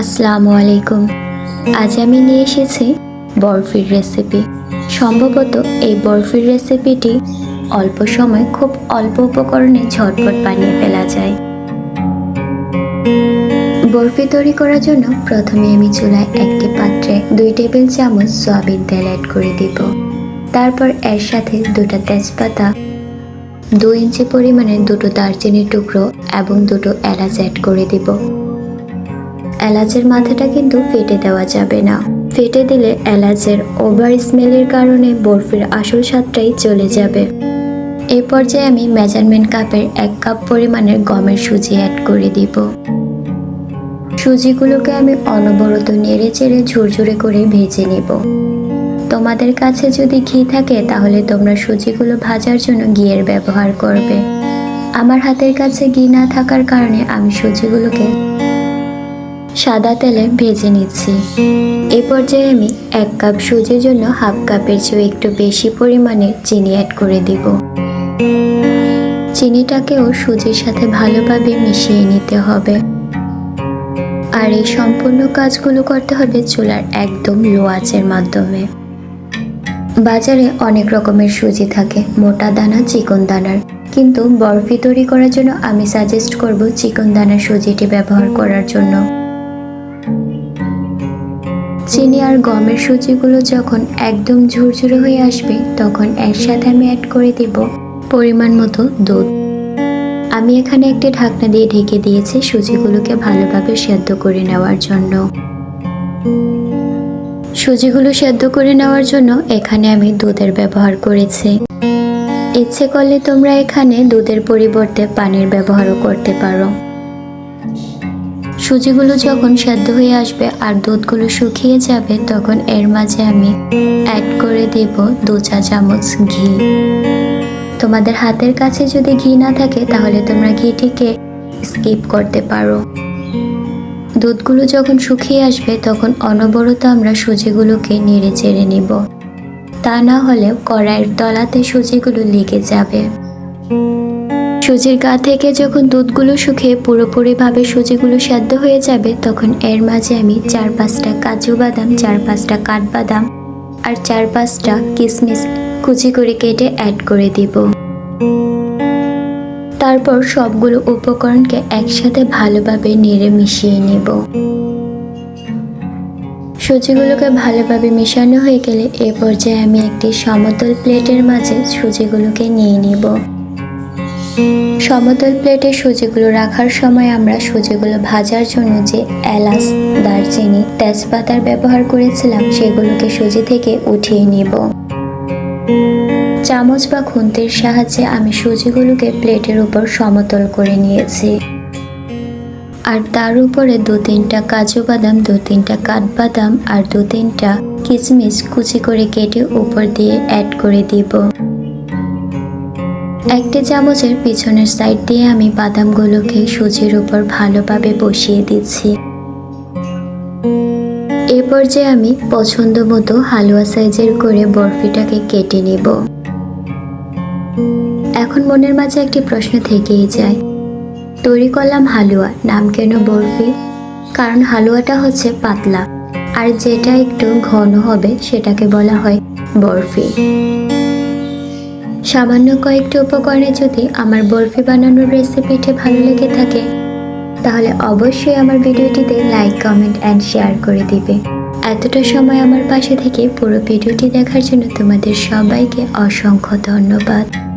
আসসালামু আলাইকুম। আজ আমি নিয়ে এসেছি বরফির রেসিপি সম্ভবত এই বরফির রেসিপিটি অল্প সময় খুব অল্প উপকরণে ঝটপট বানিয়ে ফেলা যায়। বরফি তৈরি করার জন্য প্রথমে আমি চুলায় একটি পাত্রে দুই টেবিল চামচ সয়াবিন তেল অ্যাড করে দিব। তারপর এর সাথে দুটো তেজপাতা, দুই ইঞ্চি পরিমাণে দুটো দারচিনির টুকরো এবং দুটো এলাচ অ্যাড করে দিব। এলাচের মাথাটা কিন্তু ফেটে দেওয়া যাবে না। ফেটে দিলে এলাচের ওভার স্মেলের কারণে বরফির আসল স্বাদটাই চলে যাবে। এই পর্যায়ে আমি মেজারমেন্ট কাপের এক কাপ পরিমাণের গমের সুজি অ্যাড করে দিব। সুজিগুলোকে আমি অনবরত নেড়ে চেড়ে ঝুরঝুরে করে ভেজে নেব। তোমাদের কাছে যদি ঘি থাকে, তাহলে তোমরা সুজিগুলো ভাজার জন্য ঘিয়ের ব্যবহার করবে। আমার হাতের কাছে ঘি না থাকার কারণে আমি সুজিগুলোকে সাদা তেলে ভেজে নিচ্ছি। এ পর্যায়ে আমি এক কাপ সুজির জন্য হাফ কাপের চেয়ে একটু বেশি পরিমাণে চিনি অ্যাড করে দিব। চিনিটাকেও সুজির সাথে ভালোভাবে মিশিয়ে নিতে হবে। আর এই সম্পূর্ণ কাজগুলো করতে হবে চুলার একদম লো আঁচের মাধ্যমে। বাজারে অনেক রকমের সুজি থাকে, মোটা দানা, চিকন দানার। কিন্তু বরফি তৈরি করার জন্য আমি সাজেস্ট করব চিকন দানার সুজিটি ব্যবহার করার জন্য। চিনি আর গমের সুজিগুলো যখন একদম ঝুরঝুরে হয়ে আসবে, তখন একসাথে আমি অ্যাড করে দিব পরিমাণ মতো দুধ। আমি এখানে একটি ঢাকনা দিয়ে ঢেকে দিয়েছি সুজিগুলোকে ভালোভাবে সেদ্ধ করে নেওয়ার জন্য। সুজিগুলো সেদ্ধ করে নেওয়ার জন্য এখানে আমি দুধের ব্যবহার করেছি। ইচ্ছে করলে তোমরা এখানে দুধের পরিবর্তে পানির ব্যবহারও করতে পারো। সুজিগুলো যখন সেদ্ধ হয়ে আসবে আর দুধগুলো শুকিয়ে যাবে, তখন এর মাঝে আমি অ্যাড করে দেব দু চা চামচ ঘি। তোমাদের হাতের কাছে যদি ঘি না থাকে, তাহলে তোমরা ঘিটিকে স্কিপ করতে পারো। দুধগুলো যখন শুকিয়ে আসবে, তখন অনবরত আমরা সুজিগুলোকে নেড়ে চেড়ে নিব। তা না হলে কড়াইয়ের তলাতে সুজিগুলো লেগে যাবে। সুজির গা থেকে যখন দুধগুলো শুকিয়ে পুরোপুরিভাবে সুজিগুলো সেদ্ধ হয়ে যাবে, তখন এর মাঝে আমি চার পাঁচটা কাজু বাদাম, চার পাঁচটা কাঠবাদাম আর চার পাঁচটা কিশমিশ কুচি করে কেটে অ্যাড করে দিব। তারপর সবগুলো উপকরণকে একসাথে ভালোভাবে নেড়ে মিশিয়ে নেব। সুজিগুলোকে ভালোভাবে মেশানো হয়ে গেলে এ পর্যায়ে আমি একটি সমতল প্লেটের মাঝে সুজিগুলোকে নিয়ে নিব। সমতল প্লেটে সুজিগুলো রাখার সময় আমরা সুজিগুলো ভাজার জন্য যে এলাচ, দারচিনি, তেজপাতার ব্যবহার করেছিলাম, সেগুলোকে সুজি থেকে উঠিয়ে নিব। চামচ বা খুন্তির সাহায্যে আমি সুজিগুলোকে প্লেটের উপর সমতল করে নিয়েছি। আর তার উপরে দু তিনটা কাজু বাদাম, দু তিনটা কাঠবাদাম আর দু তিনটা কিচমিচ কুচি করে কেটে উপর দিয়ে অ্যাড করে দিব। একটি চামচের পিছনের সাইড দিয়ে আমি বাদামগুলোকে সুজির উপর ভালোভাবে বসিয়ে দিচ্ছি। এ পর্যায়ে আমি পছন্দ মতো হালুয়া সাইজের করে বরফিটাকে কেটে নেব। এখন মনের মাঝে একটি প্রশ্ন থেকেই যায়, তৈরি করলাম হালুয়া, নাম কেন বরফি? কারণ হালুয়াটা হচ্ছে পাতলা, আর যেটা একটু ঘন হবে সেটাকে বলা হয় বরফি। সামান্য কয়েকটি উপকরণে যদি আমার বরফি বানানোর রেসিপিটি ভালো লেগে থাকে, তাহলে অবশ্যই আমার ভিডিওটিতে লাইক কমেন্ট অ্যান্ড শেয়ার করে দিবে। এতটা সময় আমার পাশে থেকে পুরো ভিডিওটি দেখার জন্য তোমাদের সবাইকে অসংখ্য ধন্যবাদ।